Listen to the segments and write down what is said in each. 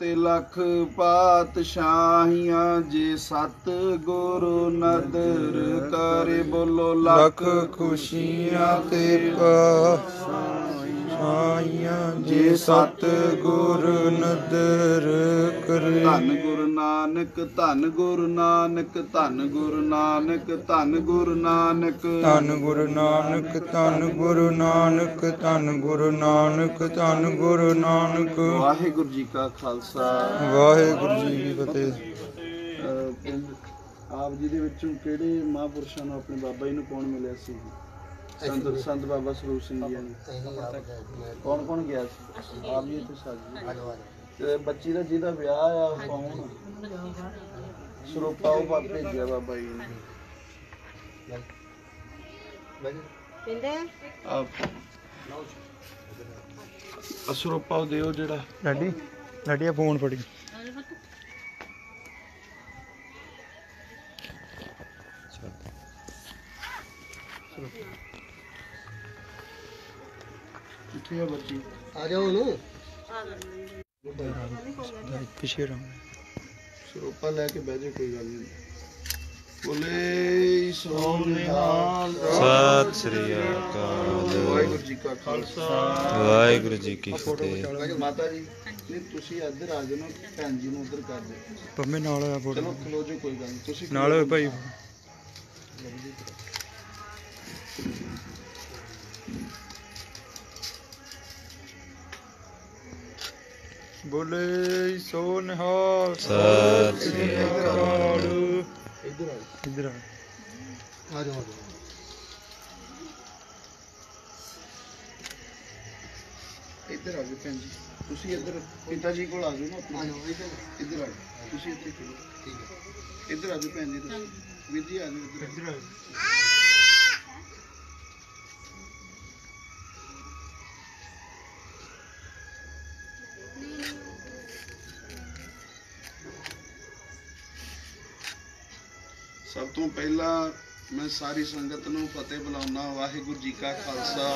ਤੇ ਲੱਖ ਪਾਤਸ਼ਾਹੀਆਂ ਜੇ ਸਤ ਗੁਰੂ ਨਦਰ ਕਰੇ ਬੋਲੋ ਲੱਖ ਖੁਸ਼ੀਆਂ ਤੇ ਪਾਸ਼ਾਈਆਂ ਜੇ ਸਤ ਗੁਰ ਨਦਰ ਕਰੇ। ਧੰਨ ਗੁਰੂ ਨਾਨਕ ਧੰਨ ਗੁਰੂ ਨਾਨਕ ਧੰਨ ਗੁਰੂ ਨਾਨਕ ਧੰਨ ਗੁਰੂ ਨਾਨਕ। ਧੰਨ ਗੁਰੂ ਨਾਨਕ ਧੰਨ ਗੁਰੂ ਨਾਨਕ ਧੰਨ ਗੁਰੂ ਨਾਨਕ ਧੰਨ ਗੁਰੂ ਨਾਨਕ। ਵਾਹਿਗੁਰੂ ਜੀ ਕਾ ਖਾਲਸਾ। ਵਾਹਿਗੁਰੂ ਜੀ ਕੀ ਫਤਿਹ। ਆਪ ਜੀ ਦੇ ਵਿੱਚੋਂ ਕਿਹੜੇ ਮਹਾਂਪੁਰਸ਼ਾਂ ਨੂੰ ਆਪਣੇ ਬਾਬਾ ਜੀ ਨੂੰ ਕੌਣ ਮਿਲਿਆ ਸੀ? ਸੰਤ ਸੰਤ ਬਾਬਾ ਸਰੂਪ ਸਿੰਘ ਜੀ ਨੂੰ। ਕੌਣ ਕੌਣ ਗਿਆ ਸੀ? ਆਪ ਜੀ ਤੇ ਸਾਜੀ ਤੇ ਬੱਚੀ ਦਾ ਜਿਹਦਾ ਵਿਆਹ ਆ ਕੌਣ ਸਰੂਪਾ ਉਹ ਬਾਪ ਭੇਜਿਆ ਬਾਬਾ ਜੀ ਨੇ। ਪਿੰਦੇ? ਉਹ ਦਿਓ ਜਿਹੜਾ। ਲਾਡੀ ਲਾਡੀ ਆ ਫੋਨ ਫੜੀ। ਕਿੱਥੇ ਆ ਬੱਚੀ? ਆ ਜਾਓ ਨੂੰ ਪਿਛੇ ਰਹਾ ਸਰੂਪਾ ਲੈ ਕੇ ਬਹਿ ਜਾ ਕੋਈ ਗੱਲ ਨਹੀਂ। ਬੋਲੇ ਸੋਨਿਹਾਲ ਸਤਿ ਸ੍ਰੀ ਅਕਾਲ। ਵਾਹਿਗੁਰੂ ਜੀ ਕਾ ਖਾਲਸਾ। ਵਾਹਿਗੁਰੂ ਜੀ ਕੀ ਫਤਿਹ। ਮਾਤਾ ਜੀ ਨਹੀਂ ਤੁਸੀਂ ਇੱਧਰ ਆ ਜਾਓ ਨਾ ਭੈਣ ਜੀ ਨੂੰ ਉੱਧਰ ਕਰ ਦਿਓ। ਪੰਮੇ ਨਾਲ ਆ ਚਲੋ ਫੋਟੋ ਖਲੋ ਜੋ ਕੋਈ ਗੱਲ ਨਹੀਂ। ਤੁਸੀਂ ਨਾਲ ਹੋਏ ਭਾਈ। ਬੋਲੇ ਸੋ ਨਿਹਾਲ। ਸਤਿ ਸ੍ਰੀ ਅਕਾਲ। ਇੱਧਰ ਆ ਇਧਰ ਆ। ਆ ਜਾਓ ਇੱਧਰ ਆ ਜਾਓ ਭੈਣ ਜੀ। ਤੁਸੀਂ ਇੱਧਰ ਪਿਤਾ ਜੀ ਕੋਲ ਆ ਜਾਓ ਨਾ ਆਪਣੇ। ਇੱਧਰ ਆ ਜਾਓ। ਤੁਸੀਂ ਇੱਥੇ ਖੜੋ ਠੀਕ ਹੈ ਇੱਧਰ ਆ ਜਾਓ ਭੈਣ ਜੀ ਤੁਸੀਂ। ਵੀਰ ਜੀ ਆ ਜਾਓ ਇੱਧਰ। ਇਧਰ ਆ ਸਭ ਤੋਂ ਪਹਿਲਾਂ ਮੈਂ ਸਾਰੀ ਸੰਗਤ ਨੂੰ ਫਤਿਹ ਬੁਲਾਉਣਾ ਵਾਹਿਗੁਰੂ ਜੀ ਕਾ ਖਾਲਸਾ।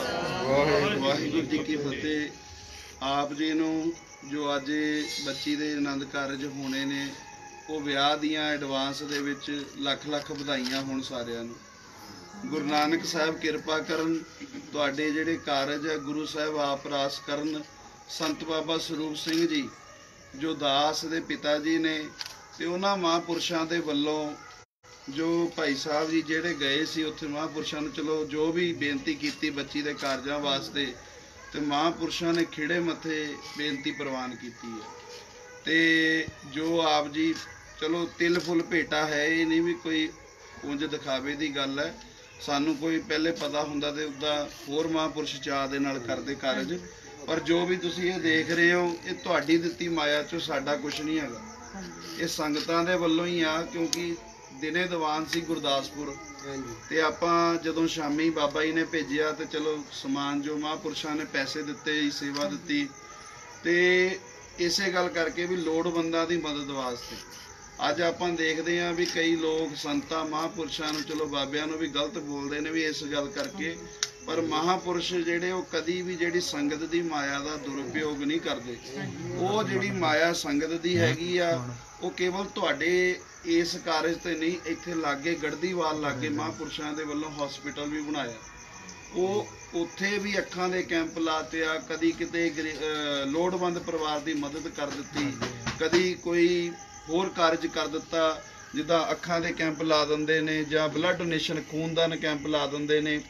ਵਾਹਿਗੁਰੂ ਜੀ ਕੀ ਫਤਿਹ। ਆਪ ਜੀ ਨੂੰ ਜੋ ਅੱਜ ਬੱਚੀ ਦੇ ਆਨੰਦ ਕਾਰਜ ਹੋਣੇ ਨੇ ਉਹ ਵਿਆਹ ਦੀਆਂ ਐਡਵਾਂਸ ਦੇ ਵਿੱਚ ਲੱਖ ਲੱਖ ਵਧਾਈਆਂ ਹੋਣ ਸਾਰਿਆਂ ਨੂੰ। ਗੁਰੂ ਨਾਨਕ ਸਾਹਿਬ ਕਿਰਪਾ ਕਰਨ ਤੁਹਾਡੇ ਜਿਹੜੇ ਕਾਰਜ ਹੈ ਗੁਰੂ ਸਾਹਿਬ ਆਪ ਰਾਸ ਕਰਨ। ਸੰਤ ਬਾਬਾ ਸਰੂਪ ਸਿੰਘ ਜੀ ਜੋ ਦਾਸ ਦੇ ਪਿਤਾ ਜੀ ਨੇ ਤੇ ਉਹਨਾਂ ਮਹਾਂਪੁਰਸ਼ਾਂ ਦੇ ਵੱਲੋਂ ਜੋ ਭਾਈ ਸਾਹਿਬ ਜੀ ਜਿਹੜੇ ਗਏ ਸੀ ਉੱਥੇ ਮਹਾਂਪੁਰਸ਼ਾਂ ਨੂੰ, ਚਲੋ ਜੋ ਵੀ ਬੇਨਤੀ ਕੀਤੀ ਬੱਚੀ ਦੇ ਕਾਰਜਾਂ ਵਾਸਤੇ, ਤੇ ਮਹਾਂਪੁਰਸ਼ਾਂ ਨੇ ਖਿੜੇ ਮੱਥੇ ਬੇਨਤੀ ਪ੍ਰਵਾਨ ਕੀਤੀ ਹੈ। ਤੇ ਜੋ ਆਪ ਜੀ, ਚਲੋ ਤਿਲ ਫੁੱਲ ਭੇਟਾ ਹੈ, ਇਹ ਨਹੀਂ ਵੀ ਕੋਈ ਉਂਝ ਦਿਖਾਵੇ ਦੀ ਗੱਲ ਹੈ। ਸਾਨੂੰ ਕੋਈ ਪਹਿਲੇ ਪਤਾ ਹੁੰਦਾ ਤੇ ਉਹਦਾ ਹੋਰ ਮਹਾਂਪੁਰਸ਼ ਚਾਹ ਦੇ ਨਾਲ ਕਰਦੇ ਕਾਰਜ। ਪਰ ਜੋ ਵੀ ਤੁਸੀਂ ਇਹ ਦੇਖ ਰਹੇ ਹੋ, ਇਹ ਤੁਹਾਡੀ ਦਿੱਤੀ ਮਾਇਆ ਚੋਂ ਸਾਡਾ ਕੁਝ ਨਹੀਂ ਹੈਗਾ। ਇਹ ਸੰਗਤਾਂ ਦੇ ਵੱਲੋਂ ਹੀ ਆ, ਕਿਉਂਕਿ ਦਿਨੇ ਦੀਵਾਨ ਸੀ ਗੁਰਦਾਸਪੁਰ। ਤੇ ਆਪਾਂ ਜਦੋਂ ਸ਼ਾਮੀ ਬਾਬਾ ਜੀ ਨੇ ਭੇਜਿਆ ਤੇ ਚਲੋ ਸਮਾਨ ਜੋ ਮਹਾਂਪੁਰਸ਼ਾਂ ਨੇ ਪੈਸੇ ਦਿੱਤੇ ਸੇਵਾ ਦਿੱਤੀ। ਤੇ ਇਸੇ ਗੱਲ ਕਰਕੇ ਵੀ ਲੋੜਵੰਦਾਂ ਦੀ ਮਦਦ ਵਾਸਤੇ। ਅੱਜ ਆਪਾਂ ਦੇਖਦੇ ਹਾਂ ਵੀ ਕਈ ਲੋਕ ਸੰਤਾਂ ਮਹਾਂਪੁਰਸ਼ਾਂ ਨੂੰ ਚਲੋ ਬਾਬਿਆਂ ਨੂੰ ਵੀ ਗਲਤ ਬੋਲਦੇ ਨੇ ਵੀ ਇਸ ਗੱਲ ਕਰਕੇ। ਪਰ ਮਹਾਂਪੁਰਸ਼ ਜਿਹੜੇ ਉਹ ਕਦੀ ਵੀ ਜਿਹੜੀ ਸੰਗਤ ਦੀ ਮਾਇਆ ਦਾ ਦੁਰਉਪਯੋਗ ਨਹੀਂ ਕਰਦੇ। ਉਹ ਜਿਹੜੀ ਮਾਇਆ ਸੰਗਤ ਦੀ ਹੈਗੀ ਆ ਉਹ ਕੇਵਲ ਤੁਹਾਡੇ ਇਸ ਕਾਰਜ ਤੇ ਨਹੀਂ ਇੱਥੇ ਲਾਗੇ ਗੜਦੀਵਾਲ ਲਾਗੇ ਮਹਾਂਪੁਰਸ਼ਾਂ ਦੇ ਵੱਲੋਂ ਹਸਪੀਟਲ ਵੀ ਬਣਾਇਆ। ਉਹ ਉੱਥੇ ਵੀ ਅੱਖਾਂ ਦੇ ਕੈਂਪ ਲਾਤੇ ਆ ਕਦੀ ਕਿਤੇ ਲੋੜਵੰਦ ਪਰਿਵਾਰ ਦੀ ਮਦਦ ਕਰ ਦਿੱਤੀ ਕਦੀ ਕੋਈ ਹੋਰ ਕਾਰਜ ਕਰ ਦਿੱਤਾ। ਜਿੱਦਾਂ ਅੱਖਾਂ ਦੇ ਕੈਂਪ ਲਾ ਦਿੰਦੇ ਨੇ ਜਾਂ ਬਲੱਡ ਡੋਨੇਸ਼ਨ ਖੂਨਦਾਨ ਕੈਂਪ ਲਾ ਦਿੰਦੇ ਨੇ।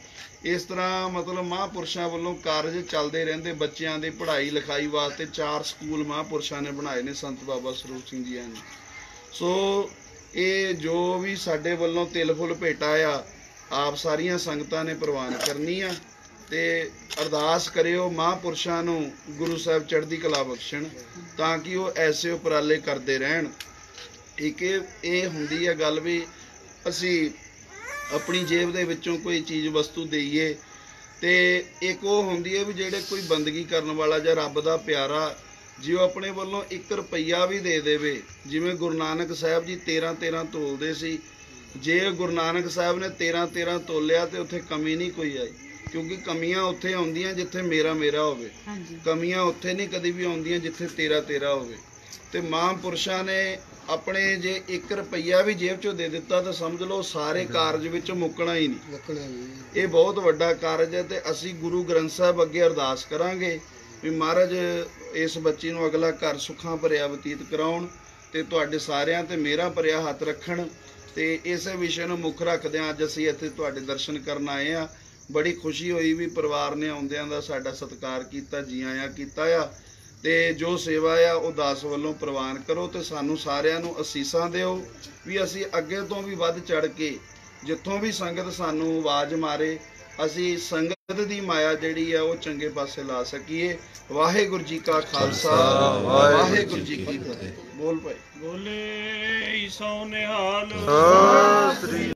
ਇਸ ਤਰ੍ਹਾਂ ਮਤਲਬ ਮਹਾਂਪੁਰਸ਼ਾਂ ਵੱਲੋਂ ਕਾਰਜ ਚੱਲਦੇ ਰਹਿੰਦੇ ਬੱਚਿਆਂ ਦੀ ਪੜ੍ਹਾਈ ਲਿਖਾਈ ਵਾਸਤੇ ਚਾਰ ਸਕੂਲ ਮਹਾਂਪੁਰਸ਼ਾਂ ਨੇ ਬਣਾਏ ਨੇ ਸੰਤ ਬਾਬਾ ਸਰੂਪ ਸਿੰਘ ਜੀ ਨੇ। ਸੋ ਇਹ ਜੋ ਵੀ ਸਾਡੇ ਵੱਲੋਂ ਤਿਲ ਫੁੱਲ ਭੇਟਾ ਆ, ਆਪ ਸਾਰੀਆਂ ਸੰਗਤਾਂ ਨੇ ਪ੍ਰਵਾਨ ਕਰਨੀ ਆ ਤੇ ਅਰਦਾਸ ਕਰਿਓ ਮਹਾਂਪੁਰਸ਼ਾਂ ਨੂੰ ਗੁਰੂ ਸਾਹਿਬ ਚੜ੍ਹਦੀ ਕਲਾ ਬਖਸ਼ਣ ਤਾਂ ਕਿ ਉਹ ਐਸੇ ਉਪਰਾਲੇ ਕਰਦੇ ਰਹਿਣ। ਇੱਕ ਇਹ ਇਹ ਹੁੰਦੀ ਹੈ ਗੱਲ ਵੀ ਅਸੀਂ ਆਪਣੀ ਜੇਬ ਦੇ ਵਿੱਚੋਂ ਕੋਈ ਚੀਜ਼ ਵਸਤੂ ਦੇਈਏ ਤੇ ਇੱਕ ਉਹ ਹੁੰਦੀ ਹੈ ਵੀ ਜਿਹੜੇ ਕੋਈ ਬੰਦਗੀ ਕਰਨ ਵਾਲਾ ਜਾਂ ਰੱਬ ਦਾ ਪਿਆਰਾ ਜੇ ਉਹ ਆਪਣੇ ਵੱਲੋਂ 1 ਰੁਪਈਆ ਵੀ ਦੇ ਦੇਵੇ ਜਿਵੇਂ ਗੁਰੂ ਨਾਨਕ ਸਾਹਿਬ ਜੀ 13 13 ਤੋਲਦੇ ਸੀ ਜੇ ਗੁਰੂ ਨਾਨਕ ਸਾਹਿਬ ਨੇ 13 13 ਤੋਲਿਆ ਤੇ ਉੱਥੇ ਕਮੀ ਨਹੀਂ ਕੋਈ ਆਈ ਕਿਉਂਕਿ ਕਮੀਆਂ ਉੱਥੇ ਆਉਂਦੀਆਂ ਜਿੱਥੇ ਮੇਰਾ ਮੇਰਾ ਹੋਵੇ ਕਮੀਆਂ ਉੱਥੇ ਨਹੀਂ ਕਦੀ ਵੀ ਆਉਂਦੀਆਂ ਜਿੱਥੇ ਤੇਰਾ ਤੇਰਾ ਹੋਵੇ। ਤੇ ਮਹਾਂਪੁਰਸ਼ਾਂ ਨੇ ਆਪਣੇ ਜੇ 1 ਰੁਪਈਆ ਵੀ ਜੇਬ ਚੋਂ ਦੇ ਦਿੱਤਾ ਤਾਂ ਸਮਝ ਲਓ ਸਾਰੇ ਕਾਰਜ ਵਿੱਚ ਮੁੱਕਣਾ ਹੀ ਨਹੀਂ। ਇਹ ਬਹੁਤ ਵੱਡਾ ਕਾਰਜ ਹੈ ਤੇ ਅਸੀਂ ਗੁਰੂ ਗ੍ਰੰਥ ਸਾਹਿਬ ਅੱਗੇ ਅਰਦਾਸ ਕਰਾਂਗੇ ਵੀ ਮਹਾਰਾਜ ਇਸ ਬੱਚੀ ਨੂੰ ਅਗਲਾ ਘਰ ਸੁੱਖਾਂ ਭਰਿਆ ਬਤੀਤ ਕਰਾਉਣ ਤੇ ਤੁਹਾਡੇ ਸਾਰਿਆਂ ਤੇ ਮੇਰਾ ਭਰਿਆ ਹੱਥ ਰੱਖਣ ਤੇ ਇਸੇ ਵਿਸ਼ੇ ਨੂੰ ਮੁੱਖ ਰੱਖਦਿਆਂ ਅੱਜ ਅਸੀਂ ਇੱਥੇ ਤੁਹਾਡੇ ਦਰਸ਼ਨ ਕਰਨ ਆਏ ਆ ਬੜੀ ਖੁਸ਼ੀ ਹੋਈ ਵੀ ਪਰਿਵਾਰ ਨੇ ਆਉਂਦਿਆਂ ਦਾ ਸਾਡਾ ਸਤਿਕਾਰ ਕੀਤਾ ਜੀ ਆਇਆਂ ਕੀਤਾ ਆ। ਤੇ ਜੋ ਸੇਵਾ ਆ ਉਹ ਦਾਸ ਵੱਲੋਂ ਪ੍ਰਵਾਨ ਕਰੋ ਤੇ ਸਾਨੂੰ ਸਾਰਿਆਂ ਨੂੰ ਅਸੀਸਾਂ ਦਿਓ ਵੀ ਅਸੀਂ ਅੱਗੇ ਤੋਂ ਵੀ ਵੱਧ ਚੜ ਕੇ ਜਿੱਥੋਂ ਵੀ ਸੰਗਤ ਸਾਨੂੰ ਆਵਾਜ਼ ਮਾਰੇ ਅਸੀਂ ਸੰਗਤ ਦੀ ਮਾਇਆ ਜਿਹੜੀ ਆ ਉਹ ਚੰਗੇ ਪਾਸੇ ਲਾ ਸਕੀਏ। ਵਾਹਿਗੁਰੂ ਜੀ ਕਾ ਖਾਲਸਾ ਵਾਹਿਗੁਰੂ ਜੀ ਕੀ ਫਤਿਹ। ਬੋਲ ਭਾਈ। ਬੋਲੇ ਸੋ ਨਿਹਾਲ ਸਤਿ ਸ੍ਰੀ